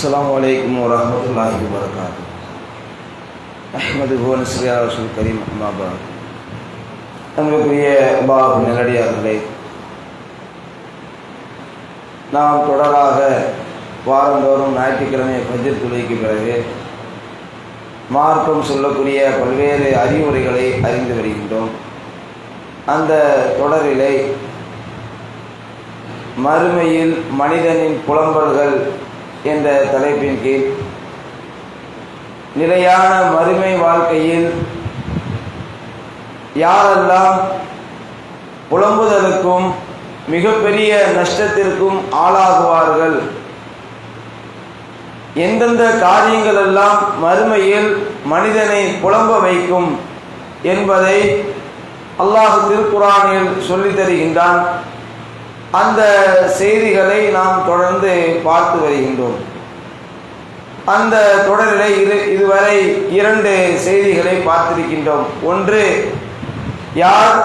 السلام عليكم ورحمة الله وبركاته அஹ்மது புவனஸ்ரீயா ரசூல் கரீம் அம்மாபா நம்மளுக்குரிய அல்லாஹ் நல்லடியார்களே நாம் தொடராக வாரந்தோறும் ஞாயிற்றுக்கிழமை பஜ்ர் துளைக்கு பிறகு மார்க்கம் சொல்லக்கூடிய பல்வேறு அறிவுரைகளை அறிந்து வருகின்றோம் அந்த தொடரிலே மறுமையில் மனிதனின் புலம்பல்கள் என்ற தலைப்பின் கீழ் நிலையான மறுமை வாழ்க்கையில் யாரெல்லாம் புலம்புதலுக்கும் மிகப்பெரிய நஷ்டத்திற்கும் ஆளாகுவார்கள்? எந்தெந்த காரியங்கள் எல்லாம் மறுமையில் மனிதனை புலம்ப வைக்கும் என்பதை அல்லாஹ் திருக்குறானில் சொல்லித் தருகின்றான் அந்த செய்திகளை நாம் தொடர்ந்து பார்த்து வருகின்றோம். அந்த தொடரிலே இரு இதுவரை இரண்டு செய்திகளை பார்த்திருக்கின்றோம். ஒன்று யார்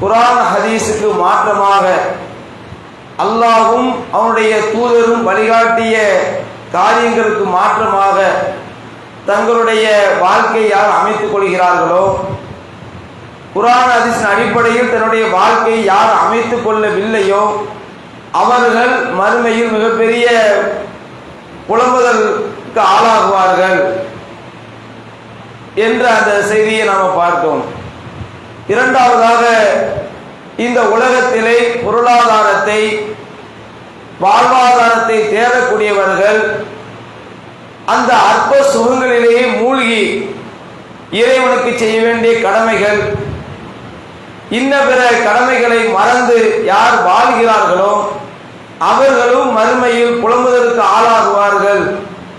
குரான் ஹதீஸுக்கு மாற்றமாக அல்லாஹும் அவனுடைய தூதரும் வழிகாட்டிய காரியங்களுக்கு மாற்றமாக தங்களுடைய வாழ்க்கையை யார் அமைத்துக் கொள்கிறார்களோ குரான் அதிசின் அடிப்படையில் தன்னுடைய வாழ்க்கையை யார் அமைத்துக் கொள்ளவில்லையோ அவர்கள் மறுமையில் மிகப்பெரிய புலம்புதலுக்கு ஆளாகுவார்கள் என்ற அந்த செய்தியை நாம் பார்த்தோம். இரண்டாவதாக இந்த உலகத்திலே பொருளாதாரத்தை வாழ்வாதாரத்தை தேடக்கூடியவர்கள் அந்த அற்ப சுகங்களிலேயே மூழ்கி இறைவனுக்கு செய்ய வேண்டிய கடமைகள் இன்ன பிற கடமைகளை மறந்து யார் வாழ்கிறார்களோ அவர்களும் மறுமையில் புலம்புதலுக்கு ஆளாகுவார்கள்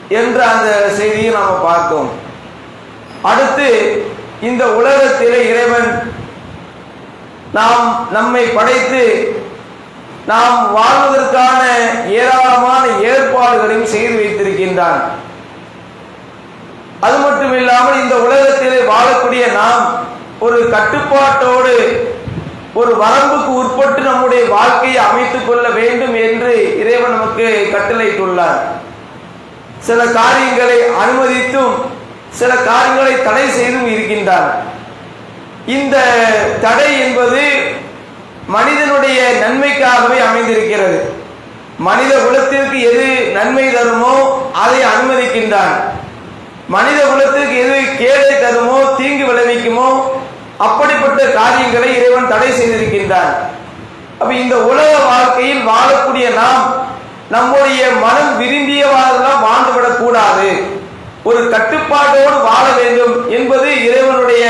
என்ற அந்த செய்தியை நாம் பார்த்தோம். அடுத்து இந்த உலகத்திலே இறைவன் நாம் நம்மை படைத்து நாம் வாழ்வதற்கான ஏராளமான ஏற்பாடுகளையும் செய்து வைத்திருக்கின்றான். அது மட்டும் இல்லாமல் இந்த உலகத்திலே வாழக்கூடிய நாம் ஒரு கட்டுப்பாட்டோடு ஒரு வரம்புக்கு உட்பட்டு நம்முடைய வாழ்க்கையை அமைத்துக் கொள்ள வேண்டும் என்று இறைவன் நமக்கு கட்டளையிட்டுள்ளார். சில காரியங்களை அனுமதித்தும் சில காரியங்களை தடை செய்தும் இருக்கின்றார். இந்த தடை என்பது மனிதனுடைய நன்மைக்காகவே அமைந்திருக்கிறது. மனித குலத்திற்கு எது நன்மை தருமோ அதை அனுமதிக்கின்றான். மனித குலத்திற்கு எது கேடை தருமோ தீங்கு விளைவிக்குமோ அப்படிப்பட்ட காரியங்களை இறைவன் தடை செய்திருக்கின்றான். அப்ப இந்த உலக வாழ்க்கையில் வாழக்கூடிய நாம் நம்முடைய மனம் விரும்பியவாறெல்லாம் வாழ்ந்துவிடக் கூடாது. ஒரு கட்டுப்பாட்டோடு வாழ வேண்டும் என்பது இறைவனுடைய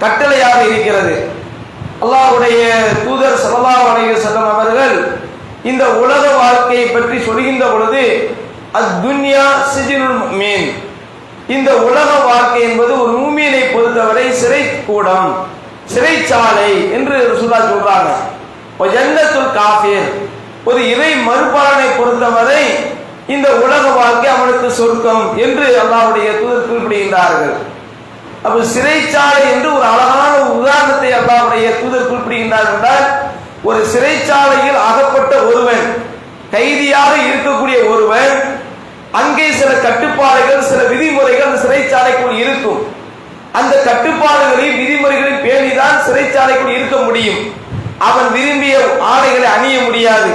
கட்டளையாக இருக்கிறது. அல்லாஹுடைய தூதர் சல்லல்லாஹு அலைஹி வஸல்லம் அவர்கள் இந்த உலக வாழ்க்கையை பற்றி சொல்கின்ற பொழுது அத்துன்யா சிஜினுல் மீன் இந்த உலக வாழ்க்கை என்பது ஒரு மூமியனை பொறுத்தவரை சிறை கூடம் சிறைச்சாலை என்று சொல்லா சொல்றாங்க. ஜன்னத்துல் காஃபிர். ஒரு இறை மறுபாலனை பொறுத்தவரை இந்த உலக வாழ்க்கை அவனுக்கு சொர்க்கம் என்று அல்லாவுடைய தூதர் குறிப்பிடுகின்றார்கள். அப்ப சிறைச்சாலை என்று ஒரு அழகான உதாரணத்தை அல்லாவுடைய தூதர் குறிப்பிடுகின்றார் என்றால் ஒரு சிறைச்சாலையில் அகப்பட்ட ஒருவன் கைதியாக இருக்கக்கூடிய ஒருவன் அங்கே சில கட்டுப்பாடுகள் சில விதிமுறைகள் சிறைச்சாலைக்குள் இருக்கும். அந்த கட்டுப்பாடுகளையும் விதிமுறைகளையும் பேணிதான் சிறைச்சாலைக்குள் இருக்க முடியும். அவன் விரும்பிய ஆடைகளை அணிய முடியாது.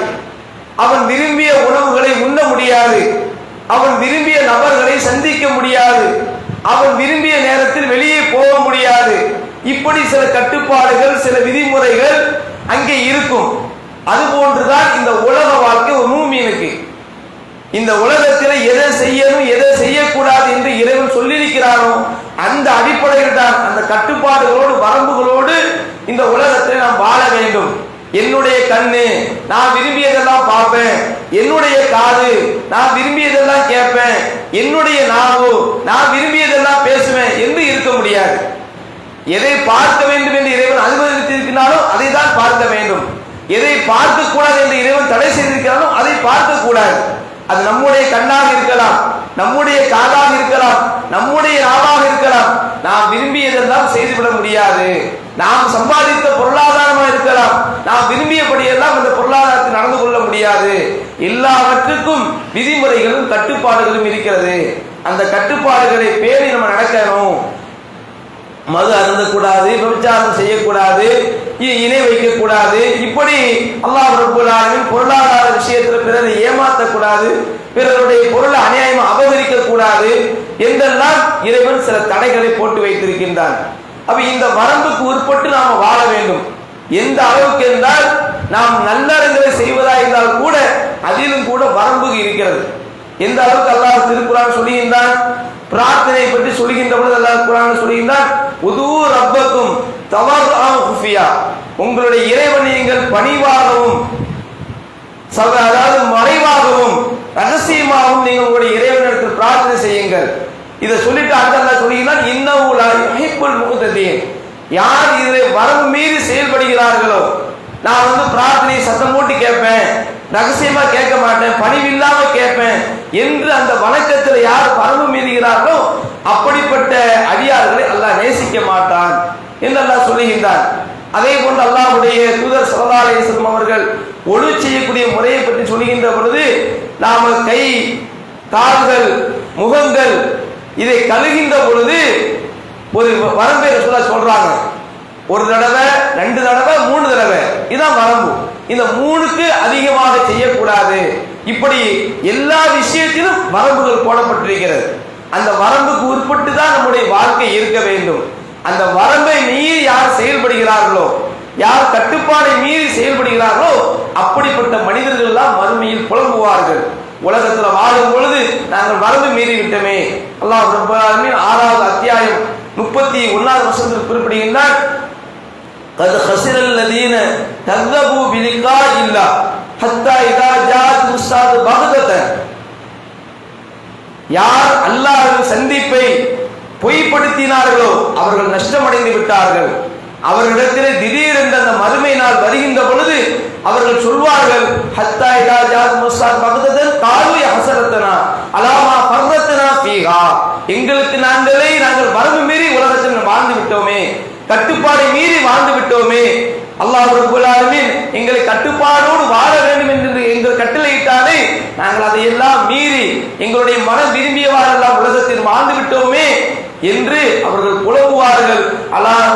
அவன் விரும்பிய உணவுகளை உண்ண முடியாது. அவன் விரும்பிய நபர்களை சந்திக்க முடியாது. அவன் விரும்பிய நேரத்தில் வெளியே போக முடியாது. இப்படி சில கட்டுப்பாடுகள் சில விதிமுறைகள் அங்கே இருக்கும். அதுபோன்றுதான் இந்த உலக வாழ்க்கை ஒரு மூமீனுக்கு. இந்த உலகத்தில் செய்யணும் எதை செய்யக்கூடாது என்று இறைவன் சொல்லியிருக்கிறானோ அந்த அடிப்படையில் தான் அந்த கட்டுப்பாடுகளோடு வரம்புகளோடு இந்த உலகத்தில் நாம் வாழ வேண்டும். என்னுடைய கண்ணு நான் விரும்பியதெல்லாம் பார்ப்பேன். என்னுடைய காது நான் விரும்பியதெல்லாம் கேட்பேன். என்னுடைய நாவு நான் விரும்பியதெல்லாம் பேசுவேன் என்று இருக்க முடியாது. எதை பார்க்க வேண்டும் என்று இறைவன் அனுமதித்திருக்கிறாலும் அதை தான் பார்க்க வேண்டும். எதை பார்க்க கூடாது என்று இறைவன் தடை செய்திருக்கிறாலும் அதை பார்க்க கூடாது அது நம்முடைய கண்ணாக இருக்கலாம் நம்முடைய காதாக இருக்கலாம் நம்முடைய நாவாக இருக்கலாம். நாம் விரும்பியதெல்லாம் செய்துவிட முடியாது. நாம் சம்பாதித்த பொருளாதாரமா இருக்கலாம். நாம் விரும்பியபடியெல்லாம் இந்த பொருளாதாரத்தை நடந்து கொள்ள முடியாது. எல்லாவற்றுக்கும் விதிமுறைகளும் கட்டுப்பாடுகளும் இருக்கிறது. அந்த கட்டுப்பாடுகளை பேணி நம்ம நடக்கணும். மது அருந்தக்கூடாது விபச்சாரம் செய்யக்கூடாது இ- இணை வைக்கக்கூடாது. இப்படி அல்லாஹ் பொருள் கூடாது பிறருடைய பொருளை அநியாயமா அபகரிக்க கூடாது என்றெல்லாம் இறைவன் சில தடைகளை போட்டு வைத்திருக்கின்றான். அப்ப இந்த வரம்புக்கு உட்பட்டு நாம வாழ வேண்டும். எந்த அளவுக்கு என்றால் நாம் நல்லறங்களை செய்வதா இருந்தால் கூட அதிலும் கூட வரம்பு இருக்கிறது. எந்த அளவுக்கு அல்லாஹ் திருக்குறான் சொல்லுகின்றான் பிரார்த்தனை பற்றி சொல்லுகின்ற பொழுது அல்லாஹ் குரான் சொல்லுகின்றான் உது ரப்பக்கும் தவறாம் குஃபியா. உங்களுடைய இறைவன் நீங்கள் பணிவாகவும் அதாவது மறைவாகவும் ரகசியமாகவும் நீங்கள் உங்களுடைய இறைவனிடத்தில் பிரார்த்தனை செய்யுங்கள் இதை சொல்லிட்டு அடுத்த அல்லாஹ் சொல்லுகிறான் இன்னவுல முகத்ததீன் யார் இதில் வரவு மீறி செயல்படுகிறார்களோ நான் வந்து பிரார்த்தனையை சத்தம் போட்டு கேட்பேன் ரகசியமா கேட்க மாட்டேன் பணிவில்லாம கேட்பேன் என்று அந்த வணக்கத்தில் யார் வரவு மீறுகிறார்களோ அப்படிப்பட்ட அடியார்களை அல்லாஹ் நேசிக்க மாட்டான் என்று அல்லாஹ் சொல்லுகின்றார் அதே போன்று அல்லாஹுடைய தூதர் ஸல்லல்லாஹு அவர்கள் ஒழு செய்யக்கூடிய முறையை பற்றி சொல்லுகின்ற பொழுது நாம கை கால்கள் முகங்கள் இதை கழுகின்ற பொழுது ஒரு வரம்பை சொல்ல சொல்றாங்க. ஒரு தடவை ரெண்டு தடவை மூணு தடவை. இதான் வரம்பு. இந்த மூணுக்கு அதிகமாக செய்யக்கூடாது. இப்படி எல்லா விஷயத்திலும் வரம்புகள் போடப்பட்டிருக்கிறது. அந்த வரம்புக்கு உட்பட்டு தான் நம்முடைய வாழ்க்கை இருக்க வேண்டும். அந்த வரம்பை மீறி யார் செயல்படுகிறார்களோ யார் கட்டுப்பாடை மீறி செயல்படுகிறார்களோ அப்படிப்பட்ட மனிதர்கள் எல்லாம் மறுமையில் புலம்புவார்கள். உலகத்துல வாழும் பொழுது நாங்கள் வரம்பு மீறி விட்டோமே அல்லாஹ் ரப்பல் ஆலமீன் ஆறாவது அத்தியாயம் முப்பத்தி ஒன்னாவது வருஷத்தில் குறிப்பிடுகின்றார் قد خسر الذين كذبوا بلقاء الله حتى إذا جاءت الساعة بغتة யார் அல்லாஹ்வின் சந்திப்பை பொய்ப்படுத்தினார்களோ அவர்கள் நஷ்டமடைந்து விட்டார்கள் அவர்களிடத்திலே திடீரென்று அந்த மறுமை நாள் வருகின்ற பொழுது அவர்கள் சொல்வார்கள் ஹத்தா இதா ஜாத் முஸ்ஸாத் பகதன் காலு ஹசரத்தனா அலாமா பர்வத்தனா பீகா எங்களுக்கு நாங்களே நாங்கள் வரம்பு மீறி உலகத்தில் வாழ்ந்து விட்டோமே கட்டுப்பாடை மீறி வாழ்ந்து விட்டோமே. அல்லாஹ் ரப்பல் எங்களை கட்டுப்பாடோடு வாழ வேண்டும் என்று எங்கள் கட்டளையிட்டாலே நாங்கள் அதையெல்லாம் மீறி எங்களுடைய மனம் விரும்பியவாறெல்லாம் உலகத்தில் வாழ்ந்து விட்டோமே என்று அவர்கள் புலம்புவார்கள். அலாமா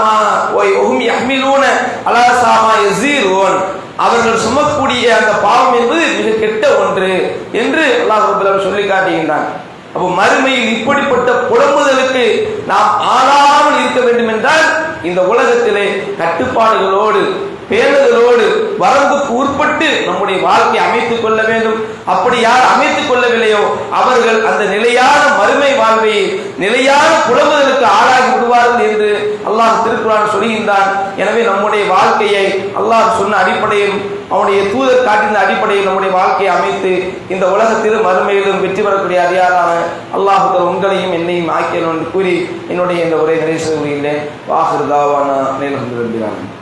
அவர்கள் சுமக்கூடிய அந்த பாவம் என்பது மிக கெட்ட ஒன்று என்று அல்லாஹ் ரப்பல் சொல்லி காட்டுகின்றான். அப்போ மறுமையில் இப்படிப்பட்ட புலம்புதலுக்கு நாம் ஆளாமல் இருக்க வேண்டும் என்றால் இந்த உலகத்திலே கட்டுப்பாடுகளோடு பேணுதலோடு வரம்புக்கு உட்பட்டு நம்முடைய வாழ்க்கையை அமைத்துக் கொள்ள வேண்டும். அப்படி யார் அமைத்துக் கொள்ளவில்லையோ அவர்கள் அந்த நிலையான மறுமை வாழ்வை நிலையான புலம்புதலுக்கு ஆளாகி விடுவார்கள் என்று அல்லாஹ் திருக்குறான் சொல்கின்றான். எனவே நம்முடைய வாழ்க்கையை அல்லாஹ் சொன்ன அடிப்படையில் அவனுடைய தூதர் காட்டின அடிப்படையில் நம்முடைய வாழ்க்கையை அமைத்து இந்த உலகத்திலும் மறுமையிலும் வெற்றி பெறக்கூடிய அதிகாரான அல்லாஹுத்தர் உங்களையும் என்னையும் ஆக்கியல் என்று கூறி என்னுடைய இந்த உரை நிறைவு செய்கிறேன் வாஹிருதாவான நிலம்